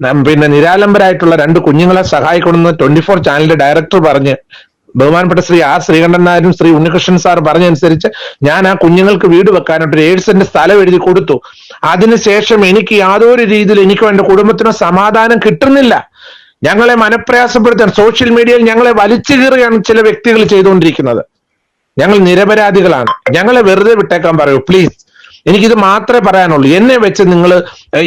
പിന്നെ നിരാലംബരായിട്ടുള്ള രണ്ട് കുഞ്ഞുങ്ങളെ സഹായിക്കണമെന്ന് ട്വന്റി ഫോർ ചാനലിന്റെ ഡയറക്ടർ പറഞ്ഞ് ബഹുമാനപ്പെട്ട ശ്രീ ആർ ശ്രീകണ്ഠൻ നായരും ശ്രീ ഉണ്ണികൃഷ്ണൻ സാർ പറഞ്ഞനുസരിച്ച് ഞാൻ ആ കുഞ്ഞുങ്ങൾക്ക് വീട് വെക്കാനായിട്ട് ഒരു ഏഴ് സെന്റ് സ്ഥലം എഴുതി കൊടുത്തു. അതിനുശേഷം എനിക്ക് യാതൊരു രീതിയിൽ എനിക്കോ എന്റെ കുടുംബത്തിനോ സമാധാനം കിട്ടുന്നില്ല. ഞങ്ങളെ മനപ്രയാസപ്പെടുത്താൻ സോഷ്യൽ മീഡിയയിൽ ഞങ്ങളെ വലിച്ചു കീറുകയാണ് ചില വ്യക്തികൾ ചെയ്തുകൊണ്ടിരിക്കുന്നത്. ഞങ്ങൾ നിരപരാധികളാണ്. ഞങ്ങളെ വെറുതെ വിട്ടേക്കാൻ പറയൂ പ്ലീസ് എനിക്കിത് മാത്രമേ പറയാനുള്ളൂ. എന്നെ വെച്ച് നിങ്ങൾ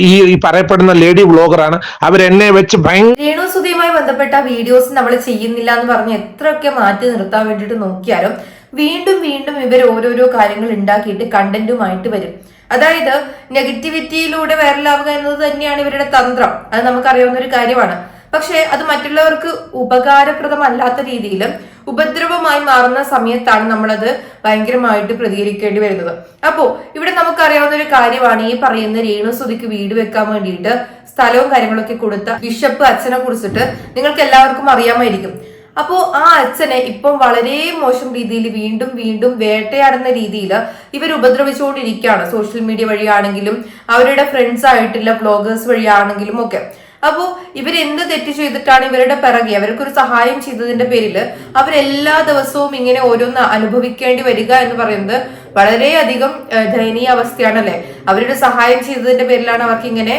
ഈ ഈ പറയപ്പെടുന്ന ലേഡി ബ്ലോഗറാണ് അവരെന്നെ വെച്ച് രേണു സുധിയുമായി ബന്ധപ്പെട്ട വീഡിയോസ് നമ്മൾ ചെയ്യുന്നില്ല എന്ന് പറഞ്ഞ് എത്രയൊക്കെ മാറ്റി നിർത്താൻ വേണ്ടിട്ട് നോക്കിയാലും വീണ്ടും വീണ്ടും ഇവർ ഓരോരോ കാര്യങ്ങൾ ഉണ്ടാക്കിയിട്ട് കണ്ടന്റുമായിട്ട് വരും. അതായത് നെഗറ്റിവിറ്റിയിലൂടെ വൈറലാവുക എന്നത് തന്നെയാണ് ഇവരുടെ തന്ത്രം. അത് നമുക്കറിയാവുന്ന ഒരു കാര്യമാണ്. പക്ഷേ അത് മറ്റുള്ളവർക്ക് ഉപകാരപ്രദമല്ലാത്ത രീതിയിലും ഉപദ്രവമായി മാറുന്ന സമയത്താണ് നമ്മളത് ഭയങ്കരമായിട്ട് പ്രതികരിക്കേണ്ടി വരുന്നത്. അപ്പോ ഇവിടെ നമുക്കറിയാവുന്ന ഒരു കാര്യമാണ് ഈ പറയുന്ന രേണുസുതിക്ക് വീട് വെക്കാൻ വേണ്ടിയിട്ട് സ്ഥലവും കാര്യങ്ങളൊക്കെ കൊടുത്ത ബിഷപ്പ് അച്ഛനെ കുറിച്ചിട്ട് നിങ്ങൾക്ക് എല്ലാവർക്കും അറിയാമായിരിക്കും. അപ്പോ ആ അച്ഛനെ ഇപ്പം വളരെ മോശം രീതിയിൽ വീണ്ടും വീണ്ടും വേട്ടയാടുന്ന രീതിയിൽ ഇവർ ഉപദ്രവിച്ചുകൊണ്ടിരിക്കുകയാണ്. സോഷ്യൽ മീഡിയ വഴിയാണെങ്കിലും അവരുടെ ഫ്രണ്ട്സ് ആയിട്ടുള്ള ബ്ലോഗേഴ്സ് വഴിയാണെങ്കിലും ഒക്കെ. അപ്പോ ഇവരെന്ത് തെറ്റ് ചെയ്തിട്ടാണ് ഇവരുടെ പിറകെ? അവർക്കൊരു സഹായം ചെയ്തതിന്റെ പേരിൽ അവരെല്ലാ ദിവസവും ഇങ്ങനെ ഓരോന്ന് അനുഭവിക്കേണ്ടി വരിക എന്ന് പറയുന്നത് വളരെയധികം ദയനീയ അവസ്ഥയാണല്ലേ? അവരുടെ സഹായം ചെയ്തതിന്റെ പേരിലാണ് അവർക്ക് ഇങ്ങനെ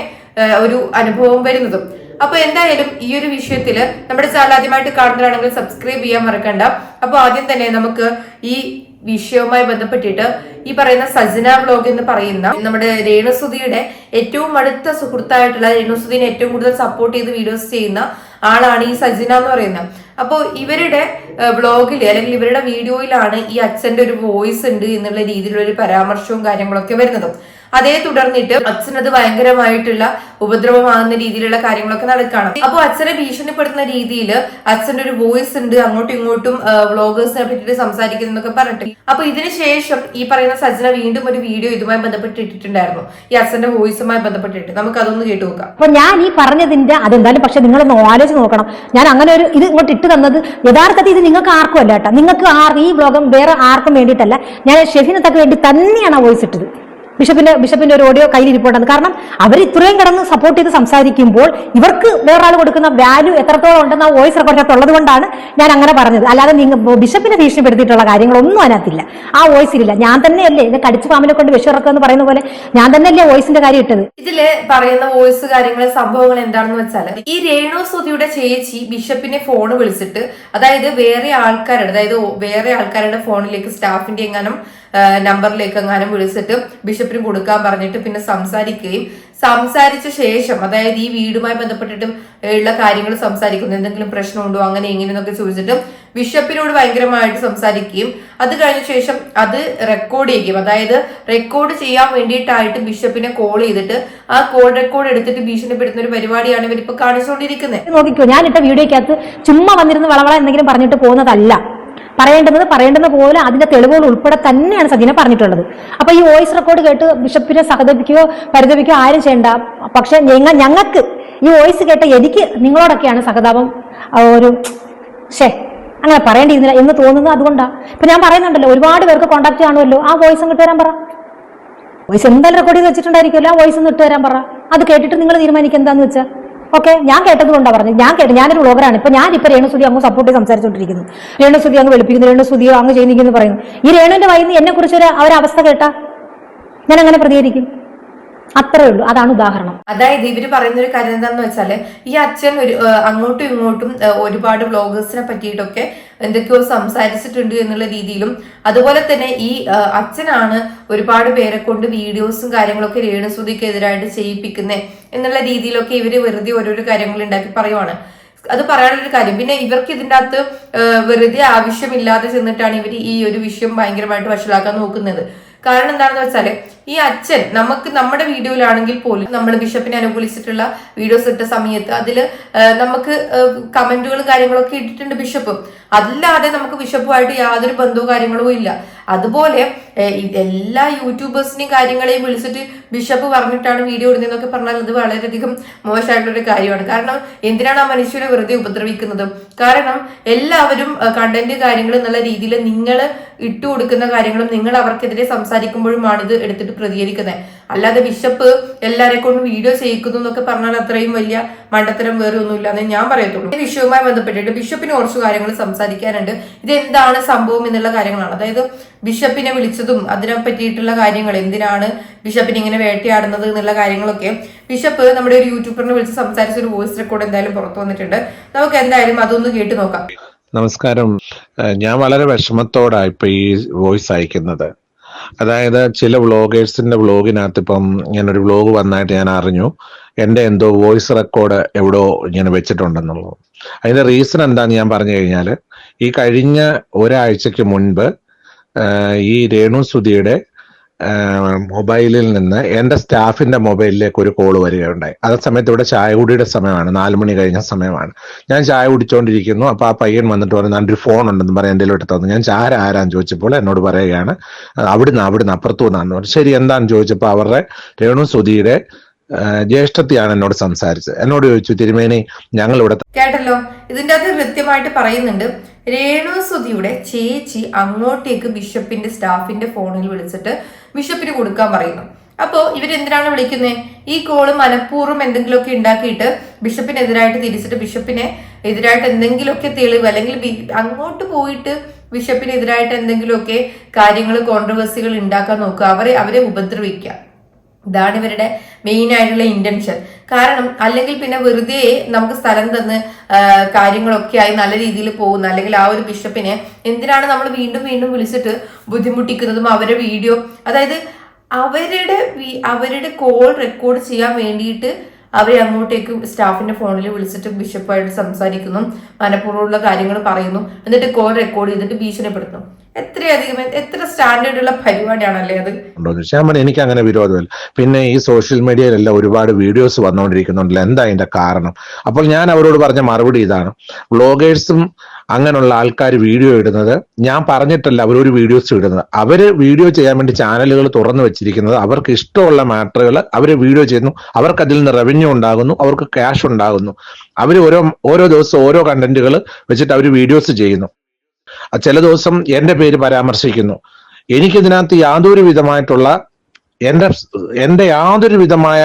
ഒരു അനുഭവം വരുന്നതും. അപ്പൊ എന്തായാലും ഈ ഒരു വിഷയത്തിൽ നമ്മുടെ ചാനൽ ആദ്യമായിട്ട് കാണുന്നതാണെങ്കിൽ സബ്സ്ക്രൈബ് ചെയ്യാൻ മറക്കണ്ട. അപ്പൊ ആദ്യം തന്നെ നമുക്ക് ഈ വിഷയവുമായി ബന്ധപ്പെട്ടിട്ട് ഈ പറയുന്ന സജന വ്ലോഗ് എന്ന് പറയുന്ന നമ്മുടെ രേണുസുതിയുടെ ഏറ്റവും അടുത്ത സുഹൃത്തായിട്ടുള്ള രേണുസുതിനെ ഏറ്റവും കൂടുതൽ സപ്പോർട്ട് ചെയ്ത് വീഡിയോസ് ചെയ്യുന്ന ആളാണ് ഈ സജിന എന്ന് പറയുന്നത്. അപ്പോൾ ഇവരുടെ വ്ളോഗിൽ അല്ലെങ്കിൽ ഇവരുടെ വീഡിയോയിലാണ് ഈ അച്ഛന്റെ ഒരു വോയിസ് ഉണ്ട് എന്നുള്ള രീതിയിലുള്ള ഒരു പരാമർശവും കാര്യങ്ങളൊക്കെ വരുന്നതും. അതേ തുടർന്നിട്ട് അച്ഛനത് ഭയങ്കരമായിട്ടുള്ള ഉപദ്രവമാകുന്ന രീതിയിലുള്ള കാര്യങ്ങളൊക്കെ നടക്കുകയാണ് അപ്പോൾ അച്ഛനെ ഭീഷണിപ്പെടുത്തുന്ന രീതിയിൽ അച്ഛന്റെ ഒരു വോയിസ് ഉണ്ട് അങ്ങോട്ടും ഇങ്ങോട്ടും വ്ളോഗേഴ്സിനെ പറ്റിയിട്ട് സംസാരിക്കുന്നതൊക്കെ പറഞ്ഞിട്ട്. അപ്പൊ ഇതിനുശേഷം ഈ പറയുന്ന സജ്ജന വീണ്ടും ഒരു വീഡിയോ ഇതുമായി ബന്ധപ്പെട്ട് ഇട്ടിട്ടുണ്ടായിരുന്നു. ഈ അച്ഛന്റെ വോയിസുമായി ബന്ധപ്പെട്ടിട്ട്. നമുക്ക് അതൊന്ന് കേട്ടു നോക്കാം. അപ്പൊ ഞാൻ ഈ പറഞ്ഞതിന്റെ അതെന്തായാലും പക്ഷെ നിങ്ങളൊന്ന് ആലോചിച്ച് നോക്കണം. ഞാൻ അങ്ങനെ ഒരു ഇത് ഇങ്ങോട്ട് ഇട്ട് തന്നത് യഥാർത്ഥത്തിൽ ഇത് നിങ്ങൾക്ക് ആർക്കും അല്ല കേട്ടോ. നിങ്ങൾക്ക് ആർ ഈ ബ്ലോഗം വേറെ ആർക്കും വേണ്ടിയിട്ടല്ല. ഞാൻ ഷെഫിനത്തൊക്കെ വേണ്ടി തന്നെയാണ് ആ വോയിസ് ഇട്ടത്. ബിഷപ്പിന്റെ ബിഷപ്പിന്റെ ഒരു ഓഡിയോ കയ്യിൽ ഇരിപ്പുണ്ടെന്ന് കാരണം അവർ ഇത്രയും കിടന്ന് സപ്പോർട്ട് ചെയ്ത് സംസാരിക്കുമ്പോൾ ഇവർക്ക് വേറൊരാൾ കൊടുക്കുന്ന വാല്യൂ എത്രത്തോളം ഉണ്ടെന്ന് ആ വോയിസ് റെക്കോർഡിനകത്ത് ഉള്ളത് കൊണ്ടാണ് ഞാൻ അങ്ങനെ പറഞ്ഞത്. അല്ലാതെ നിങ്ങൾ ബിഷപ്പിനെ ഭീഷണിപ്പെടുത്തിയിട്ടുള്ള കാര്യങ്ങളൊന്നും അതിനകത്തില്ല. ആ വോയിസിലില്ല ഞാൻ തന്നെയല്ലേ ഇത് കടിച്ചു പാമ്പിനെ കൊണ്ട് വിഷമിറക്കുക എന്ന് പറയുന്ന പോലെ ഞാൻ തന്നെയല്ലേ വോയിസിന്റെ കാര്യം ഇട്ടത്? ഇതിൽ പറയുന്ന വോയിസ് കാര്യങ്ങൾ സംഭവങ്ങൾ എന്താണെന്ന് വെച്ചാൽ ഈ രേണു സുതിയുടെ ചേച്ചി ബിഷപ്പിനെ ഫോൺ വിളിച്ചിട്ട് അതായത് വേറെ ആൾക്കാരുടെ അതായത് വേറെ ആൾക്കാരുടെ ഫോണിലേക്ക് സ്റ്റാഫിന്റെ എങ്ങാനും നമ്പറിലേക്ക് എങ്ങാനും വിളിച്ചിട്ട് ബിഷപ്പിന് കൊടുക്കാൻ പറഞ്ഞിട്ട് പിന്നെ സംസാരിക്കുകയും സംസാരിച്ച ശേഷം അതായത് ഈ വീടുമായി ബന്ധപ്പെട്ടിട്ട് ഉള്ള കാര്യങ്ങൾ സംസാരിക്കുന്നു എന്തെങ്കിലും പ്രശ്നമുണ്ടോ അങ്ങനെ എങ്ങനെയെന്നൊക്കെ ചോദിച്ചിട്ട് ബിഷപ്പിനോട് ഭയങ്കരമായിട്ട് സംസാരിക്കുകയും അത് കഴിഞ്ഞ ശേഷം അത് റെക്കോർഡ് ചെയ്യുകയും അതായത് റെക്കോർഡ് ചെയ്യാൻ വേണ്ടിയിട്ടായിട്ട് ബിഷപ്പിനെ കോൾ ചെയ്തിട്ട് ആ കോൾ റെക്കോർഡ് എടുത്തിട്ട് ഭീഷണിപ്പെടുത്തുന്ന ഒരു പരിപാടിയാണ് ഇവരിപ്പോ കാണിച്ചുകൊണ്ടിരിക്കുന്നത് നോക്കിക്കോ ഞാൻ വീഡിയോക്കകത്ത് ചുമ്മാ വന്നിരുന്ന് വളവള എന്തെങ്കിലും പറഞ്ഞിട്ട് പോകുന്നതല്ല. പറയേണ്ടുന്നത് പറയേണ്ടത് പോലെ അതിന്റെ തെളിവുകൾ ഉൾപ്പെടെ തന്നെയാണ് സജീന പറഞ്ഞിട്ടുള്ളത്. അപ്പൊ ഈ വോയിസ് റെക്കോർഡ് കേട്ട് ബിഷപ്പിനെ സഹതപിക്കുകയോ പരിതപിക്കുകയോ ആരും ചെയ്യണ്ട. പക്ഷെ ഞങ്ങൾ ഞങ്ങൾക്ക് ഈ വോയിസ് കേട്ട എനിക്ക് നിങ്ങളോടൊക്കെയാണ് സഹതാപം ഒരു ഷേ അങ്ങനെ പറയേണ്ടിയിരുന്നില്ല എന്ന് തോന്നുന്നത് അതുകൊണ്ടാണ് ഇപ്പൊ ഞാൻ പറയുന്നുണ്ടല്ലോ ഒരുപാട് പേർക്ക് കോൺടാക്ട് കാണുമല്ലോ ആ വോയിസ് അങ്ങോട്ട് വരാൻ പറ. വോയിസ് എന്തായാലും റെക്കോർഡ് ചെയ്ത് വെച്ചിട്ടുണ്ടായിരിക്കുമല്ലോ ആ വോയിസ് ഒന്ന് ഇട്ട് തരാൻ പറ. അത് കേട്ടിട്ട് നിങ്ങൾ തീരുമാനിക്കുക എന്താന്ന് വെച്ചാൽ ഓക്കെ ഞാൻ കേട്ടത് കൊണ്ടാണ് പറഞ്ഞത്. ഞാൻ കേട്ടത് ഞാനൊരു വ്ളോഗറാണ് ഇപ്പൊ ഞാൻ ഇപ്പൊ രേണുസുതി അങ്ങ് സപ്പോർട്ട് ചെയ്ത് സംസാരിച്ചുകൊണ്ടിരിക്കുന്നു രേണുസുതി അങ്ങ് വെളുപ്പിക്കുന്നു. രേണുസുതി അങ്ങ് ചെയ്യുന്നിരിക്കുന്നു പറയുന്നു. ഈ രേണുവിന്റെ വൈകുന്ന എന്നെ കുറിച്ച് ഒരു അവരവസ്ഥ കേട്ടാ? ഞാൻ അങ്ങനെ പ്രതികരിക്കും. അത്രേ ഉള്ളൂ. അതാണ് ഉദാഹരണം. അതായത് ഇവർ പറയുന്ന ഒരു കാര്യം എന്താണെന്ന് വെച്ചാൽ ഈ അച്ഛൻ ഒരു അങ്ങോട്ടും ഇങ്ങോട്ടും ഒരുപാട് ബ്ലോഗേഴ്സിനെ പറ്റിയിട്ടൊക്കെ എന്തൊക്കെയോ സംസാരിച്ചിട്ടുണ്ട് എന്നുള്ള രീതിയിലും അതുപോലെ തന്നെ ഈ അച്ഛനാണ് ഒരുപാട് പേരെ കൊണ്ട് വീഡിയോസും കാര്യങ്ങളൊക്കെ രേണുസുതിക്കെതിരായിട്ട് ചെയ്യിപ്പിക്കുന്നത് എന്നുള്ള രീതിയിലൊക്കെ ഇവർ വെറുതെ ഓരോരോ കാര്യങ്ങൾ ഉണ്ടാക്കി പറയുവാണ്. അത് പറയാനുള്ളൊരു കാര്യം. പിന്നെ ഇവർക്ക് ഇതിന്റെ അകത്ത് വെറുതെ ആവശ്യമില്ലാതെ ചെന്നിട്ടാണ് ഇവർ ഈ ഒരു വിഷയം ഭയങ്കരമായിട്ട് വഷളാക്കാൻ നോക്കുന്നത്. കാരണം എന്താണെന്ന് വെച്ചാൽ ഈ അച്ഛൻ നമുക്ക് നമ്മുടെ വീഡിയോയിലാണെങ്കിൽ പോലും നമ്മൾ ബിഷപ്പിനെ അനുകൂലിച്ചിട്ടുള്ള വീഡിയോസ് ഇട്ട സമയത്ത് അതിൽ നമുക്ക് കമന്റുകളും കാര്യങ്ങളൊക്കെ ഇട്ടിട്ടുണ്ട് ബിഷപ്പ്. അല്ലാതെ നമുക്ക് ബിഷപ്പുമായിട്ട് യാതൊരു ബന്ധവും കാര്യങ്ങളും ഇല്ല. അതുപോലെ എല്ലാ യൂട്യൂബേഴ്സിനെയും കാര്യങ്ങളെയും വിളിച്ചിട്ട് ബിഷപ്പ് പറഞ്ഞിട്ടാണ് വീഡിയോ ഇടുന്നതെന്നൊക്കെ പറഞ്ഞാൽ അത് വളരെയധികം ഒരു കാര്യമാണ്. കാരണം എന്തിനാണ് ആ മനുഷ്യരെ വെറുതെ ഉപദ്രവിക്കുന്നത്? കാരണം എല്ലാവരും കണ്ടന്റ് കാര്യങ്ങൾ എന്നുള്ള രീതിയിൽ നിങ്ങൾ ഇട്ടു കൊടുക്കുന്ന കാര്യങ്ങളും നിങ്ങൾ അവർക്കെതിരെ സംസാരിക്കുമ്പോഴുമാണ് ഇത് എടുത്തിട്ട് പ്രതികരിക്കുന്നത്. അല്ലാതെ ബിഷപ്പ് എല്ലാരെ കൊണ്ടും വീഡിയോ ചെയ്യിക്കുന്നു എന്നൊക്കെ പറഞ്ഞാൽ അത്രയും വലിയ മണ്ടത്തരം വേറെ ഒന്നുമില്ല എന്നേ ഞാൻ പറയത്തുള്ളൂ. ഈ വിഷയവുമായി ബന്ധപ്പെട്ടിട്ട് ബിഷപ്പിന് കുറച്ച് കാര്യങ്ങൾ സംസാരിക്കാനുണ്ട്. ഇത് എന്താണ് സംഭവം എന്നുള്ള കാര്യങ്ങളാണ്. അതായത് ബിഷപ്പിനെ വിളിച്ചതും അതിനെ പറ്റിയിട്ടുള്ള കാര്യങ്ങൾ എന്തിനാണ് ബിഷപ്പിനെ ഇങ്ങനെ വേട്ടയാടുന്നത് എന്നുള്ള കാര്യങ്ങളൊക്കെ ബിഷപ്പ് നമ്മുടെ ഒരു യൂട്യൂബറിനെ വിളിച്ച് സംസാരിച്ച ഒരു വോയിസ് റെക്കോർഡ് എന്തായാലും പുറത്തു വന്നിട്ടുണ്ട്. നമുക്ക് എന്തായാലും അതൊന്ന് കേട്ട് നോക്കാം. നമസ്കാരം. ഞാൻ വളരെ വിഷമത്തോടാണ് ഇപ്പൊ ഈ വോയിസ് അയക്കുന്നത്. അതായത് ചില വ്ളോഗേഴ്സിന്റെ വ്ളോഗിനകത്ത് ഇപ്പം ഞാൻ ഒരു വ്ളോഗ് വന്നായിട്ട് ഞാൻ അറിഞ്ഞു. എന്റെ എന്തോ വോയിസ് റെക്കോർഡ് എവിടോ ഇങ്ങനെ വെച്ചിട്ടുണ്ടെന്നുള്ളത്. അതിന്റെ റീസൺ എന്താന്ന് ഞാൻ പറഞ്ഞു കഴിഞ്ഞാൽ ഈ കഴിഞ്ഞ ഒരാഴ്ചക്ക് മുൻപ് ഈ രേണു സുധിയുടെ മൊബൈലിൽ നിന്ന് എന്റെ സ്റ്റാഫിന്റെ മൊബൈലിലേക്ക് ഒരു കോൾ വരികയുണ്ടായി. അതേ സമയത്ത് ഇവിടെ ചായ കുടിയുടെ സമയമാണ്. നാല് മണി കഴിഞ്ഞ സമയമാണ്. ഞാൻ ചായ കുടിച്ചുകൊണ്ടിരിക്കുന്നു അപ്പോൾ ആ പയ്യൻ വന്നിട്ട് പറഞ്ഞു ഒരു ഫോൺ ഉണ്ടെന്ന് പറയാൻ എന്റെ എടുത്ത് തന്നു. ഞാൻ ചാര ആരാന്ന് ചോദിച്ചപ്പോൾ എന്നോട് പറയുകയാണ് "അഹ് അവിടുന്ന് അവിടുന്ന് അപ്പുറത്തു പറഞ്ഞു. ശരി എന്താന്ന്? ചോദിച്ചപ്പോൾ അവരുടെ രേണു സുധിയുടെ ജ്യേഷ്ഠത്തെയാണ് എന്നോട് സംസാരിച്ചത്. എന്നോട് ചോദിച്ചു തിരുമേനി ഞങ്ങൾ ഇവിടെ കേട്ടല്ലോ ഇതിന്റെ അകത്ത് കൃത്യമായിട്ട് പറയുന്നുണ്ട് രേണു സുധിയുടെ ചേച്ചി അങ്ങോട്ടേക്ക് ബിഷപ്പിന്റെ സ്റ്റാഫിന്റെ ഫോണിൽ വിളിച്ചിട്ട് ബിഷപ്പിന് കൊടുക്കാൻ പറയുന്നു. അപ്പോ ഇവരെന്തിനാണ് വിളിക്കുന്നത് ഈ കോൾ മനഃപൂർവം എന്തെങ്കിലുമൊക്കെ ഉണ്ടാക്കിയിട്ട് ബിഷപ്പിനെതിരായിട്ട് തിരിച്ചിട്ട് ബിഷപ്പിനെ എതിരായിട്ട് എന്തെങ്കിലുമൊക്കെ തെളിവ് അല്ലെങ്കിൽ അങ്ങോട്ട് പോയിട്ട് ബിഷപ്പിനെതിരായിട്ട് എന്തെങ്കിലുമൊക്കെ കാര്യങ്ങൾ കോൺട്രവേഴ്സികൾ ഉണ്ടാക്കാൻ നോക്കുക. അവരെ അവരെ ഉപദ്രവിക്കുക. ഇതാണ് ഇവരുടെ മെയിൻ ആയിട്ടുള്ള ഇന്റൻഷൻ കാരണം അല്ലെങ്കിൽ പിന്നെ വെറുതെ നമുക്ക് സ്ഥലം തന്ന് കാര്യങ്ങളൊക്കെ ആയി നല്ല രീതിയിൽ പോകുന്ന അല്ലെങ്കിൽ ആ ഒരു ബിഷപ്പിനെ എന്തിനാണ് നമ്മൾ വീണ്ടും വീണ്ടും വിളിച്ചിട്ട് ബുദ്ധിമുട്ടിക്കുന്നതും അവരുടെ വീഡിയോ അതായത് അവരുടെ അവരുടെ കോൾ റെക്കോർഡ് ചെയ്യാൻ വേണ്ടിയിട്ട് അവരെ അങ്ങോട്ടേക്ക് സ്റ്റാഫിന്റെ ഫോണിൽ വിളിച്ചിട്ട് ബിഷപ്പായിട്ട് സംസാരിക്കുന്നു. മനഃപൂർവമുള്ള കാര്യങ്ങൾ പറയുന്നു. എന്നിട്ട് കോൾ റെക്കോർഡ് ചെയ്തിട്ട് ഭീഷണിപ്പെടുത്തുന്നു. എത്രയധികം എത്ര അത്? എനിക്ക് അങ്ങനെ വിരോധമില്ല. പിന്നെ ഈ സോഷ്യൽ മീഡിയയിലെല്ലാം ഒരുപാട് വീഡിയോസ് വന്നുകൊണ്ടിരിക്കുന്നുണ്ടല്ലോ. എന്താ അതിന്റെ കാരണം? അപ്പോൾ ഞാൻ അവരോട് പറഞ്ഞ മറുപടി ഇതാണ്. വ്ളോഗേഴ്സും അങ്ങനെയുള്ള ആൾക്കാർ വീഡിയോ ഇടുന്നത്. ഞാൻ പറഞ്ഞിട്ടല്ല ഒരു വീഡിയോസ് ഇടുന്നത്. അവർ വീഡിയോ ചെയ്യാൻ വേണ്ടി ചാനലുകൾ തുറന്നു വെച്ചിരിക്കുന്നത് അവർക്ക് ഇഷ്ടമുള്ള മാറ്ററുകൾ അവർ വീഡിയോ ചെയ്യുന്നു. അവർക്ക് അതിൽ നിന്ന് റവന്യൂ ഉണ്ടാകുന്നു. അവർക്ക് ക്യാഷ് ഉണ്ടാകുന്നു. അവർ ഓരോ ഓരോ ദിവസം ഓരോ കണ്ടന്റുകൾ വെച്ചിട്ട് അവർ വീഡിയോസ് ചെയ്യുന്നു. ചില ദിവസം എന്റെ പേര് പരാമർശിക്കുന്നു. എനിക്കിതിനകത്ത് യാതൊരു വിധമായിട്ടുള്ള എന്റെ എന്റെ യാതൊരു വിധമായ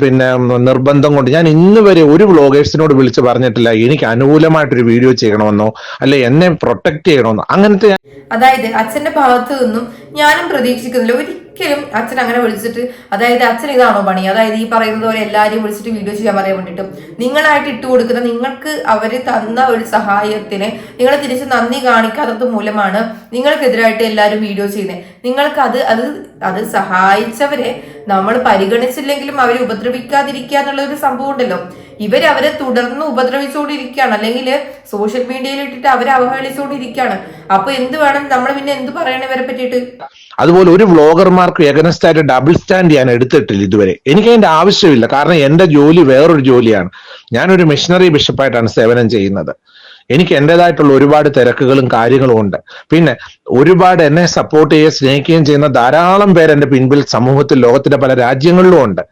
പിന്നെ നിർബന്ധം കൊണ്ട് ഞാൻ ഇന്ന് വരെ ഒരു വ്ളോഗേഴ്സിനോട് വിളിച്ച് പറഞ്ഞിട്ടില്ല. എനിക്ക് അനുകൂലമായിട്ടൊരു വീഡിയോ ചെയ്യണമെന്നോ അല്ലെ എന്നെ പ്രൊട്ടക്ട് ചെയ്യണമെന്നോ അങ്ങനത്തെ അതായത് അച്ഛന്റെ ഭാഗത്തു നിന്നും ഞാനും പ്രതീക്ഷിക്കുന്നില്ല. ഒരിക്കലും അച്ഛൻ അങ്ങനെ വിളിച്ചിട്ട് അതായത് അച്ഛൻ ഇതാണോ പണി? അതായത് ഈ പറയുന്നത് പോലെ എല്ലാവരെയും വിളിച്ചിട്ട് വീഡിയോ ചെയ്യാൻ പറയാൻ വേണ്ടിയിട്ടും നിങ്ങളായിട്ട് ഇട്ട് കൊടുക്കുന്ന നിങ്ങൾക്ക് അവർ തന്ന ഒരു സഹായത്തിന് നിങ്ങൾ തിരിച്ച് നന്ദി കാണിക്കാത്തത് മൂലമാണ് നിങ്ങൾക്കെതിരായിട്ട് എല്ലാവരും വീഡിയോ ചെയ്യുന്നത് നിങ്ങൾക്ക് അത് അത് അത് സഹായിച്ചവരെ നമ്മൾ പരിഗണിച്ചില്ലെങ്കിലും അവരെ ഉപദ്രവിക്കാതിരിക്കുക എന്നുള്ള ഒരു സംഭവം ഉണ്ടല്ലോ. ഇവരവരെ തുടർന്ന് ഉപദ്രവിച്ചുകൊണ്ടിരിക്കുകയാണ് അല്ലെങ്കിൽ സോഷ്യൽ മീഡിയയിൽ ഇട്ടിട്ട് അവരെ അവഹേളിച്ചുകൊണ്ടിരിക്കുകയാണ് അപ്പൊ എന്ത് വേണം? നമ്മൾ പിന്നെ എന്ത് പറയണം ഇവരെ പറ്റിയിട്ട്? അതുപോലെ ഒരു വ്ളോഗർമാർക്ക് എഗനസ്റ്റ് ആയിട്ട് ഡബിൾ സ്റ്റാൻഡ് ഞാൻ എടുത്തിട്ടില്ല ഇതുവരെ. എനിക്ക് അതിന്റെ ആവശ്യമില്ല. കാരണം എന്റെ ജോലി വേറൊരു ജോലിയാണ്. ഞാനൊരു മിഷണറി ബിഷപ്പായിട്ടാണ് സേവനം ചെയ്യുന്നത്. എനിക്ക് എന്റെതായിട്ടുള്ള ഒരുപാട് തിരക്കുകളും കാര്യങ്ങളും ഉണ്ട്. പിന്നെ ഒരുപാട് എന്നെ സപ്പോർട്ട് ചെയ്യുകയും സ്നേഹിക്കുകയും ചെയ്യുന്ന ധാരാളം പേര് എന്റെ പിൻപിൽ സമൂഹത്തിൽ ലോകത്തിന്റെ പല രാജ്യങ്ങളിലും ഉണ്ട്.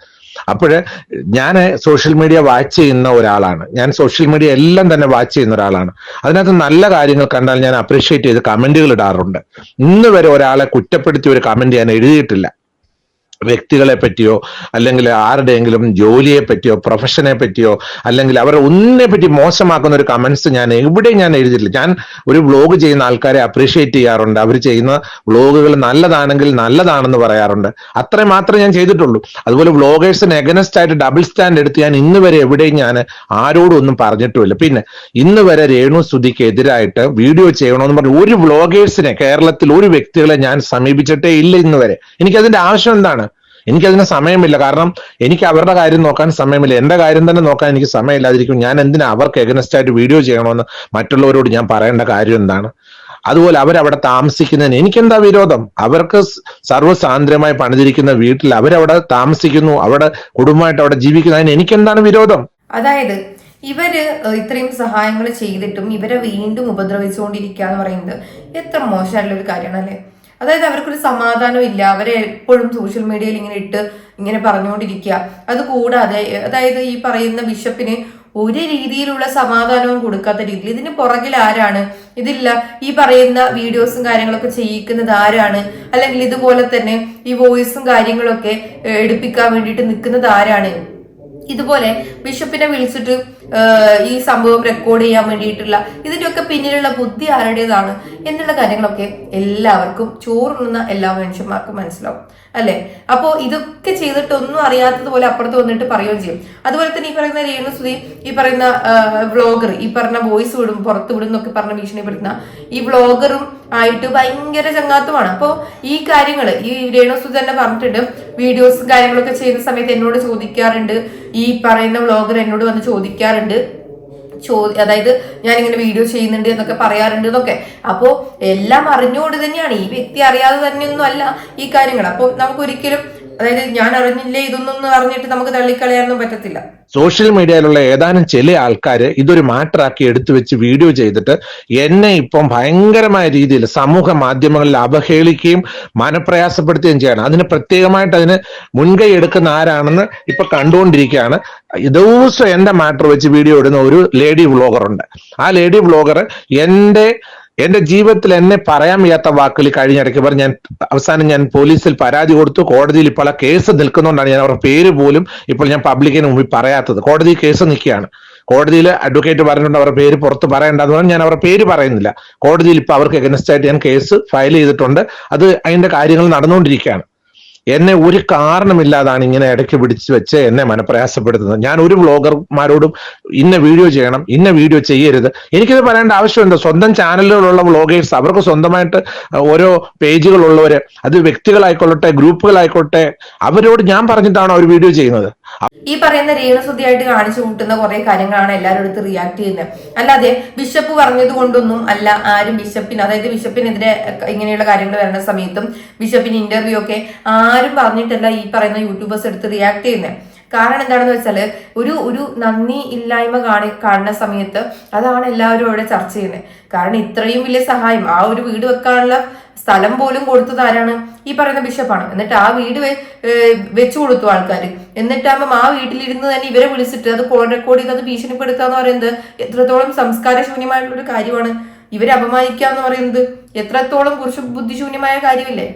അപ്പോഴ് ഞാൻ സോഷ്യൽ മീഡിയ വാച്ച് ചെയ്യുന്ന ഒരാളാണ്. ഞാൻ സോഷ്യൽ മീഡിയ എല്ലാം തന്നെ വാച്ച് ചെയ്യുന്ന ഒരാളാണ്. അതിനകത്ത് നല്ല കാര്യങ്ങൾ കണ്ടാൽ ഞാൻ അപ്രീഷിയേറ്റ് ചെയ്ത് കമന്റുകൾ ഇടാറുണ്ട്. ഇന്ന് വരെ ഒരാളെ കുറ്റപ്പെടുത്തി ഒരു കമന്റ് ഞാൻ എഴുതിയിട്ടില്ല. വ്യക്തികളെ പറ്റിയോ അല്ലെങ്കിൽ ആരുടെയെങ്കിലും ജോലിയെ പറ്റിയോ പ്രൊഫഷനെ പറ്റിയോ അല്ലെങ്കിൽ അവരെ ഒന്നിനെ പറ്റി മോശമാക്കുന്ന ഒരു കമന്റ്സ് ഞാൻ എവിടെയും ഞാൻ എഴുതിയിട്ടില്ല. ഞാൻ ഒരു വ്ലോഗ് ചെയ്യുന്ന ആൾക്കാരെ അപ്രീഷിയേറ്റ് ചെയ്യാറുണ്ട്. അവർ ചെയ്യുന്ന വ്ലോഗുകൾ നല്ലതാണെങ്കിൽ നല്ലതാണെന്ന് പറയാറുണ്ട്. അത്രേ മാത്രമേ ഞാൻ ചെയ്തിട്ടുള്ളൂ. അതുപോലെ വ്ലോഗേഴ്സിന് എഗനസ്റ്റ് ആയിട്ട് ഡബിൾ സ്റ്റാൻഡ് എടുത്ത് ഞാൻ ഇന്ന് വരെ എവിടെയും ഞാൻ ആരോടും ഒന്നും പറഞ്ഞിട്ടുമില്ല. പിന്നെ ഇന്ന് വരെ രേണു സ്തുതിക്ക് എതിരായിട്ട് വീഡിയോ ചെയ്യണമെന്ന് പറഞ്ഞ് ഒരു വ്ലോഗേഴ്സിനെ കേരളത്തിൽ ഒരു വ്യക്തികളെ ഞാൻ സമീപിച്ചിട്ടേ ഇല്ല ഇന്ന് വരെ. എനിക്കതിന്റെ ആവശ്യം എന്താണ്? എനിക്കതിന് സമയമില്ല. കാരണം എനിക്ക് അവരുടെ കാര്യം നോക്കാൻ സമയമില്ല. എന്റെ കാര്യം തന്നെ നോക്കാൻ എനിക്ക് സമയമില്ലാതിരിക്കും. ഞാൻ എന്തിനാ അവർക്ക് എഗനസ്റ്റ് ആയിട്ട് വീഡിയോ ചെയ്യണമെന്ന് മറ്റുള്ളവരോട് ഞാൻ പറയേണ്ട കാര്യം എന്താണ്? അതുപോലെ അവരവിടെ താമസിക്കുന്നതിന് എനിക്കെന്താ വിരോധം? അവർക്ക് സർവസാന്ദ്രമായി പണിതിരിക്കുന്ന വീട്ടിൽ അവരവിടെ താമസിക്കുന്നു. അവിടെ കുടുംബമായിട്ട് അവിടെ ജീവിക്കുന്നതിന് എനിക്കെന്താണ് വിരോധം? അതായത് ഇവർ ഇത്രയും സഹായങ്ങൾ ചെയ്തിട്ടും ഇവരെ വീണ്ടും ഉപദ്രവിച്ചുകൊണ്ടിരിക്കുക എന്ന് പറയുന്നത് എത്ര മോശമായിട്ടുള്ള ഒരു കാര്യമാണ് അല്ലേ അതായത് അവർക്കൊരു സമാധാനം ഇല്ല. അവരെ എപ്പോഴും സോഷ്യൽ മീഡിയയിൽ ഇങ്ങനെ ഇട്ട് ഇങ്ങനെ പറഞ്ഞുകൊണ്ടിരിക്കുക. അത് കൂടാതെ അതായത് ഈ പറയുന്ന ബിഷപ്പിന് ഒരു രീതിയിലുള്ള സമാധാനവും കൊടുക്കാത്ത രീതിയിൽ ഇതിന് പുറകിൽ ആരാണ്? ഇതില്ല ഈ പറയുന്ന വീഡിയോസും കാര്യങ്ങളൊക്കെ ചെയ്യിക്കുന്നത് ആരാണ്? അല്ലെങ്കിൽ ഇതുപോലെ തന്നെ ഈ വോയിസും കാര്യങ്ങളൊക്കെ എടുപ്പിക്കാൻ വേണ്ടിയിട്ട് നിൽക്കുന്നത് ആരാണ്? ഇതുപോലെ ബിഷപ്പിനെ വിളിച്ചിട്ട് ഈ സംഭവം റെക്കോർഡ് ചെയ്യാൻ വേണ്ടിയിട്ടുള്ള ഇതിന്റെയൊക്കെ പിന്നിലുള്ള ബുദ്ധി ആരുടേതാണ് എന്നുള്ള കാര്യങ്ങളൊക്കെ എല്ലാവർക്കും ചോറുണ്ണുന്ന എല്ലാ മനുഷ്യന്മാർക്കും മനസ്സിലാവും അല്ലെ? അപ്പോ ഇതൊക്കെ ചെയ്തിട്ട് ഒന്നും അറിയാത്തതുപോലെ അപ്പുറത്ത് വന്നിട്ട് പറയുകയും ചെയ്യും. അതുപോലെ തന്നെ ഈ പറയുന്ന രേണുസുതി ഈ പറയുന്ന വ്ളോഗർ ഈ പറഞ്ഞ വോയിസ് വിടും പുറത്ത് വിടും എന്നൊക്കെ പറഞ്ഞ ഭീഷണിപ്പെടുത്തുന്ന ഈ വ്ളോഗറും ആയിട്ട് ഭയങ്കര ചങ്ങാത്തമാണ്. അപ്പോ ഈ കാര്യങ്ങൾ ഈ രേണുസുതി തന്നെ പറഞ്ഞിട്ടുണ്ട് വീഡിയോസും കാര്യങ്ങളൊക്കെ ചെയ്യുന്ന സമയത്ത് എന്നോട് ചോദിക്കാറുണ്ട് ഈ പറയുന്ന വ്ളോഗർ എന്നോട് വന്ന് ചോദിക്കാറുണ്ട് ചോ അതായത് ഞാൻ ഇങ്ങനെ വീഡിയോ ചെയ്യുന്നുണ്ട് എന്നൊക്കെ പറയാറുണ്ട് എന്നൊക്കെ. അപ്പോൾ എല്ലാം അറിഞ്ഞുകൊണ്ട് തന്നെയാണ്. ഈ വ്യക്തി അറിയാതെ തന്നെയൊന്നും അല്ല ഈ കാര്യങ്ങൾ. അപ്പോൾ നമുക്ക് ഒരിക്കലും അതായത് ഞാൻ അറിഞ്ഞില്ലേ ഇതൊന്നും അറിഞ്ഞിട്ട് നമുക്ക് തള്ളിക്കളയാനൊന്നും പറ്റത്തില്ല. സോഷ്യൽ മീഡിയയിലുള്ള ഏതാനും ചില ആൾക്കാർ ഇതൊരു മാറ്ററാക്കി എടുത്തു വെച്ച് വീഡിയോ ചെയ്തിട്ട് എന്നെ ഇപ്പം ഭയങ്കരമായ രീതിയിൽ സമൂഹ മാധ്യമങ്ങളിൽ അവഹേളിക്കുകയും മനപ്രയാസപ്പെടുത്തുകയും ചെയ്യണം. അതിന് പ്രത്യേകമായിട്ട് അതിന് മുൻകൈ എടുക്കുന്ന ആരാണെന്ന് ഇപ്പൊ കണ്ടുകൊണ്ടിരിക്കുകയാണ്. ദിവസം എന്റെ മാറ്റർ വെച്ച് വീഡിയോ ഇടുന്ന ഒരു ലേഡി വ്ളോഗർ ഉണ്ട് ആ ലേഡി വ്ളോഗർ എന്റെ എന്റെ ജീവിതത്തിൽ എന്നെ പറയാൻ വയ്യാത്ത വാക്കുകൾ കഴിഞ്ഞിടയ്ക്ക് പറഞ്ഞ് ഞാൻ അവസാനം ഞാൻ പോലീസിൽ പരാതി കൊടുത്തു. കോടതിയിൽ ഇപ്പോൾ ആ കേസ് നിൽക്കുന്നതുകൊണ്ടാണ് ഞാൻ അവരുടെ പേര് പോലും ഇപ്പോൾ ഞാൻ പബ്ലിക്കിന് മുമ്പിൽ പറയാത്തത്. കോടതി കേസ് നിൽക്കുകയാണ്. കോടതിയിൽ അഡ്വക്കേറ്റ് പറഞ്ഞിട്ടുണ്ട് അവരുടെ പേര് പുറത്ത് പറയേണ്ടതെന്ന് പറഞ്ഞാൽ ഞാൻ അവരുടെ പേര് പറയുന്നില്ല. കോടതിയിൽ ഇപ്പോൾ അവർക്ക് എഗനസ്റ്റ് ആയിട്ട് ഞാൻ കേസ് ഫയൽ ചെയ്തിട്ടുണ്ട്. അത് അതിന്റെ കാര്യങ്ങൾ നടന്നുകൊണ്ടിരിക്കുകയാണ്. എന്നെ ഒരു കാരണമില്ലാതാണ് ഇങ്ങനെ ഇടയ്ക്ക് പിടിച്ച് വെച്ച് എന്നെ മനപ്രയാസപ്പെടുത്തുന്നത്. ഞാൻ ഒരു വ്ളോഗർമാരോടും ഇന്ന വീഡിയോ ചെയ്യണം ഇന്ന വീഡിയോ ചെയ്യരുത്. എനിക്കിത് പറയേണ്ട ആവശ്യമുണ്ട്. സ്വന്തം ചാനലുകളുള്ള വ്ളോഗേഴ്സ് അവർക്ക് സ്വന്തമായിട്ട് ഓരോ പേജുകളുള്ളവര് അത് വ്യക്തികളായിക്കൊള്ളട്ടെ ഗ്രൂപ്പുകളായിക്കോട്ടെ അവരോട് ഞാൻ പറഞ്ഞിട്ടാണോ അവർ വീഡിയോ ചെയ്യുന്നത്? ഈ പറയുന്ന രേണുസുതിയായിട്ട് കാണിച്ചു കൂട്ടുന്ന കുറെ കാര്യങ്ങളാണ് എല്ലാവരും എടുത്ത് റിയാക്ട് ചെയ്യുന്നത്. അല്ലാതെ ബിഷപ്പ് പറഞ്ഞത് കൊണ്ടൊന്നും അല്ല ആരും ബിഷപ്പിന് അതായത് ബിഷപ്പിനെതിരെ ഇങ്ങനെയുള്ള കാര്യങ്ങൾ വരുന്ന സമയത്തും ബിഷപ്പിന് ഇന്റർവ്യൂ ഒക്കെ ആരും പറഞ്ഞിട്ടല്ല ഈ പറയുന്ന യൂട്യൂബേഴ്സ് എടുത്ത് റിയാക്ട് ചെയ്യുന്നത് കാരണം എന്താണെന്ന് വെച്ചാൽ ഒരു ഒരു നന്ദി ഇല്ലായ്മ കാണി കാണുന്ന സമയത്ത് അതാണ് എല്ലാവരും അവിടെ ചർച്ച ചെയ്യുന്നത് കാരണം ഇത്രയും വലിയ സഹായം ആ ഒരു വീട് വെക്കാനുള്ള സ്ഥലം പോലും കൊടുത്തത് ആരാണ്? ഈ പറയുന്ന ബിഷപ്പാണ്. എന്നിട്ട് ആ വീട് വെച്ചു കൊടുത്തു ആൾക്കാർ എന്നിട്ടാകുമ്പം ആ വീട്ടിലിരുന്ന് തന്നെ ഇവരെ വിളിച്ചിട്ട് അത് കോൾ റെക്കോർഡ് അത് ഭീഷണിപ്പെടുത്തുക എന്ന് പറയുന്നത് എത്രത്തോളം സംസ്കാരശൂന്യമായിട്ടുള്ള ഒരു കാര്യമാണ്. ഇവരെ അപമാനിക്കുക എന്ന് പറയുന്നത്? എത്രത്തോളം കുറച്ച് ബുദ്ധിശൂന്യമായ കാര്യമില്ലേ?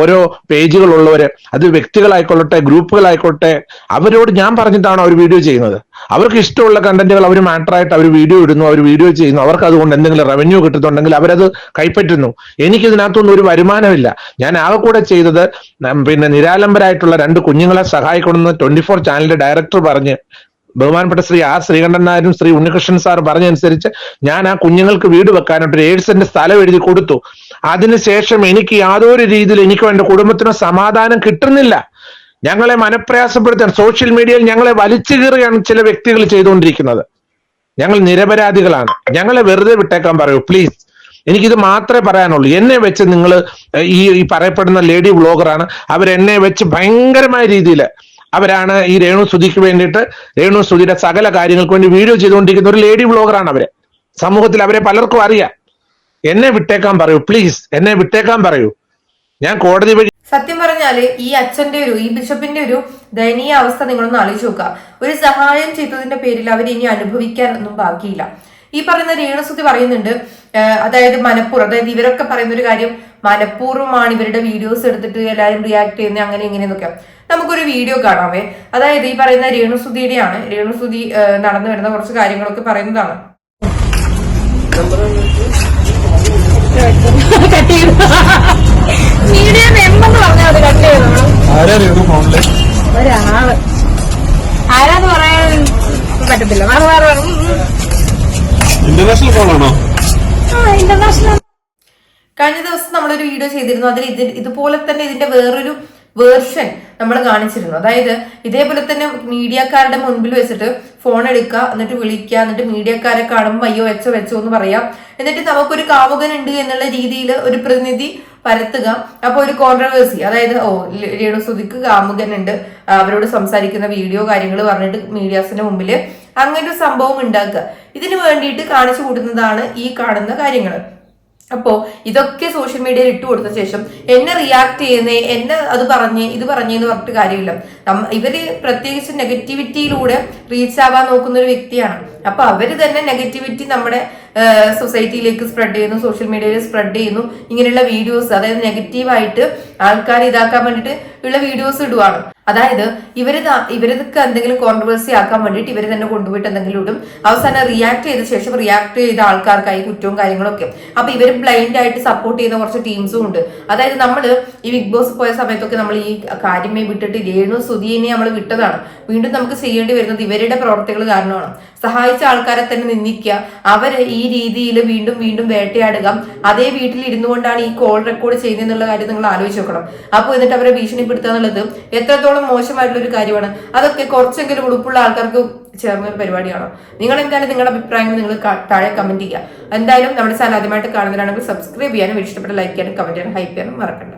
ഓരോ പേജുകളുള്ളവര് അത് വ്യക്തികളായിക്കൊള്ളട്ടെ ഗ്രൂപ്പുകളായിക്കോട്ടെ അവരോട് ഞാൻ പറഞ്ഞിട്ടാണ് അവർ വീഡിയോ ചെയ്യുന്നത്? അവർക്ക് ഇഷ്ടമുള്ള കണ്ടന്റുകൾ അവർ മാറ്ററായിട്ട് അവർ വീഡിയോ ഇടുന്നു അവർ വീഡിയോ ചെയ്യുന്നു. അവർക്ക് അതുകൊണ്ട് എന്തെങ്കിലും റവന്യൂ കിട്ടുന്നുണ്ടെങ്കിൽ അവരത് കൈപ്പറ്റുന്നു. എനിക്ക് ഇതിനകത്തൊന്നും ഒരു വരുമാനമില്ല. ഞാൻ ആകെ കൂടെ ചെയ്തത് പിന്നെ നിരാലംബരായിട്ടുള്ള രണ്ട് കുഞ്ഞുങ്ങളെ സഹായിക്കണമെന്ന് ട്വന്റി ഫോർ ചാനലിന്റെ ഡയറക്ടർ പറഞ്ഞ് ബഹുമാനപ്പെട്ട ശ്രീ ആർ ശ്രീകണ്ഠൻ നായരും ശ്രീ ഉണ്ണികൃഷ്ണൻ സാർ പറഞ്ഞനുസരിച്ച് ഞാൻ ആ കുഞ്ഞുങ്ങൾക്ക് വീട് വെക്കാനായിട്ട് ഒരു ഏഴ് സെന്റ് സ്ഥലം എഴുതി കൊടുത്തു. അതിനുശേഷം എനിക്ക് യാതൊരു രീതിയിൽ എനിക്കോ എന്റെ കുടുംബത്തിനോ സമാധാനം കിട്ടുന്നില്ല. ഞങ്ങളെ മനപ്രയാസപ്പെടുത്താൻ സോഷ്യൽ മീഡിയയിൽ ഞങ്ങളെ വലിച്ചു കീറുകയാണ് ചില വ്യക്തികൾ ചെയ്തുകൊണ്ടിരിക്കുന്നത്. ഞങ്ങൾ നിരപരാധികളാണ്. ഞങ്ങളെ വെറുതെ വിട്ടേക്കാൻ പറയൂ പ്ലീസ് എനിക്കിത് മാത്രമേ പറയാനുള്ളൂ. എന്നെ വെച്ച് നിങ്ങൾ ഈ പറയപ്പെടുന്ന ലേഡി വ്ളോഗറാണ്. അവരെന്നെ വെച്ച് ഭയങ്കരമായ രീതിയിൽ അവരാണ് ഈ രേണു സുധിക്ക് വേണ്ടിയിട്ട് രേണു സുധിയുടെ സകല കാര്യങ്ങൾക്ക് വേണ്ടി വീഡിയോ ചെയ്തുകൊണ്ടിരിക്കുന്ന ഒരു ലേഡി വ്ളോഗറാണ് അവർ. സമൂഹത്തിൽ അവരെ പലർക്കും അറിയാം. എന്നെ വിട്ടേക്കാൻ പറയൂ പ്ലീസ് എന്നെ വിട്ടേക്കാൻ പറയൂ. ഞാൻ കോടതി വഴി സത്യം പറഞ്ഞാൽ ഈ അച്ഛന്റെ ഒരു ഈ ബിഷപ്പിന്റെ ഒരു ദയനീയ അവസ്ഥ നിങ്ങളൊന്ന് ആലോചിച്ച് നോക്കുക. ഒരു സഹായം ചെയ്തതിന്റെ പേരിൽ അവർ ഇനി അനുഭവിക്കാൻ ഒന്നും ബാക്കിയില്ല. ഈ പറയുന്ന രേണുസുതി പറയുന്നുണ്ട് അതായത് മനപ്പൂർ അതായത് ഇവരൊക്കെ പറയുന്ന ഒരു കാര്യം മനഃപൂർവമാണ് ഇവരുടെ വീഡിയോസ് എടുത്തിട്ട് എല്ലാവരും റിയാക്ട് ചെയ്യുന്നത് അങ്ങനെ ഇങ്ങനെയെന്നൊക്കെ നമുക്കൊരു വീഡിയോ കാണാവേ അതായത് ഈ പറയുന്ന രേണുസുതിയുടെയാണ് രേണുസുതി നടന്നു വരുന്ന കുറച്ച് കാര്യങ്ങളൊക്കെ പറയുന്നതാണ്. മീഡിയ പറഞ്ഞാൽ അത് കട്ട് ഒരാൾ ആരാന്ന് പറയാൻ പറ്റത്തില്ല. ഇന്റർനാഷണൽ ഫോണാണോ? ആ ഇന്റർനാഷണൽ കഴിഞ്ഞ ദിവസം നമ്മളൊരു വീഡിയോ ചെയ്തിരുന്നു. അതിൽ ഇത് ഇതുപോലെ തന്നെ ഇതിന്റെ വേറൊരു വേർഷൻ നമ്മൾ കാണിച്ചിരുന്നു. അതായത് ഇതേപോലെ തന്നെ മീഡിയക്കാരുടെ മുൻപിൽ വെച്ചിട്ട് ഫോൺ എടുക്കുക എന്നിട്ട് വിളിക്കുക എന്നിട്ട് മീഡിയക്കാരെ കാണുമ്പോൾ അയ്യോ വെച്ചോ വെച്ചോ എന്ന് പറയാം. എന്നിട്ട് നമുക്കൊരു കാമുകൻ ഉണ്ട് എന്നുള്ള രീതിയിൽ ഒരു പ്രതിനിധി പരത്തുക. അപ്പൊ ഒരു കോൺട്രവേഴ്സി അതായത് ഓ രേണു സുധിക്ക് കാമുകൻ ഉണ്ട്. അവരോട് സംസാരിക്കുന്ന വീഡിയോ കാര്യങ്ങൾ പറഞ്ഞിട്ട് മീഡിയാസിന്റെ മുമ്പിൽ അങ്ങനെ ഒരു സംഭവം ഉണ്ടാക്കുക. ഇതിനു വേണ്ടിയിട്ട് കാണിച്ചു കൂട്ടുന്നതാണ് ഈ കാണുന്ന കാര്യങ്ങൾ അപ്പോ ഇതൊക്കെ സോഷ്യൽ മീഡിയയിൽ ഇട്ട് കൊടുത്ത ശേഷം എന്നെ റിയാക്ട് ചെയ്യുന്നേ എന്നെ അത് പറഞ്ഞ് ഇത് പറഞ്ഞു എന്ന് പറഞ്ഞിട്ട് കാര്യമില്ല. ഇവർ പ്രത്യേകിച്ച് നെഗറ്റിവിറ്റിയിലൂടെ റീച്ച് ആവാൻ നോക്കുന്ന ഒരു വ്യക്തിയാണ്. അപ്പൊ അവർ തന്നെ നെഗറ്റിവിറ്റി നമ്മുടെ സൊസൈറ്റിയിലേക്ക് സ്പ്രെഡ് ചെയ്യുന്നു സോഷ്യൽ മീഡിയയിൽ സ്പ്രെഡ് ചെയ്യുന്നു. ഇങ്ങനെയുള്ള വീഡിയോസ് അതായത് നെഗറ്റീവായിട്ട് ആൾക്കാരെ ഇതാക്കാൻ വേണ്ടിയിട്ട് ഉള്ള വീഡിയോസ് ഇടുവാണ്. അതായത് ഇവർ ഇവർക്ക് എന്തെങ്കിലും കോൺട്രവേഴ്സി ആക്കാൻ വേണ്ടിയിട്ട് ഇവർ തന്നെ കൊണ്ടുപോയിട്ട് എന്തെങ്കിലും ഇടും അവസാനം റിയാക്ട് ചെയ്ത ശേഷം റിയാക്ട് ചെയ്ത ആൾക്കാർക്കായി കുറ്റവും കാര്യങ്ങളൊക്കെ. അപ്പൊ ഇവർ ബ്ലൈൻഡ് ആയിട്ട് സപ്പോർട്ട് ചെയ്യുന്ന കുറച്ച് ടീംസും ഉണ്ട്. അതായത് നമ്മൾ ഈ ബിഗ് ബോസ് പോയ സമയത്തൊക്കെ നമ്മൾ ഈ കാര്യമേ വിട്ടിട്ട് രേണു സുധീനെ നമ്മൾ വിട്ടതാണ്. വീണ്ടും നമുക്ക് ചെയ്യേണ്ടി വരുന്നത് ഇവരുടെ പ്രവർത്തികൾ കാരണമാണ്. സഹായിച്ച ആൾക്കാരെ തന്നെ നിന്ദിക്കുക. അവരെ ഈ രീതിയിൽ വീണ്ടും വീണ്ടും വേട്ടയാടുക. അതേ വീട്ടിൽ ഇരുന്നു കൊണ്ടാണ് ഈ കോൾ റെക്കോർഡ് ചെയ്യുന്നതെന്നുള്ള കാര്യം നിങ്ങൾ ആലോചിച്ച് നോക്കണം. അപ്പോൾ എന്നിട്ട് അവരെ ഭീഷണിപ്പെടുത്തുക എന്നുള്ളത് എത്രത്തോളം മോശമായിട്ടുള്ള ഒരു കാര്യമാണ്. അതൊക്കെ കുറച്ചെങ്കിലും ഉളുപ്പുള്ള ആൾക്കാർക്ക് ചേർന്ന ഒരു പരിപാടിയാണോ? നിങ്ങൾ എന്തായാലും നിങ്ങളുടെ അഭിപ്രായങ്ങൾ നിങ്ങൾ താഴെ കമന്റ് ചെയ്യുക. എന്തായാലും നമ്മുടെ ചാനൽ ആദ്യമായിട്ട് കാണുന്നവരാണെങ്കിൽ സബ്സ്ക്രൈബ് ചെയ്യാനും ഇഷ്ടപ്പെട്ട ലൈക്ക് ചെയ്യാനും കമന്റ് ചെയ്യാനും ഹൈപ്പ് ചെയ്യാനും മറക്കണ്ട.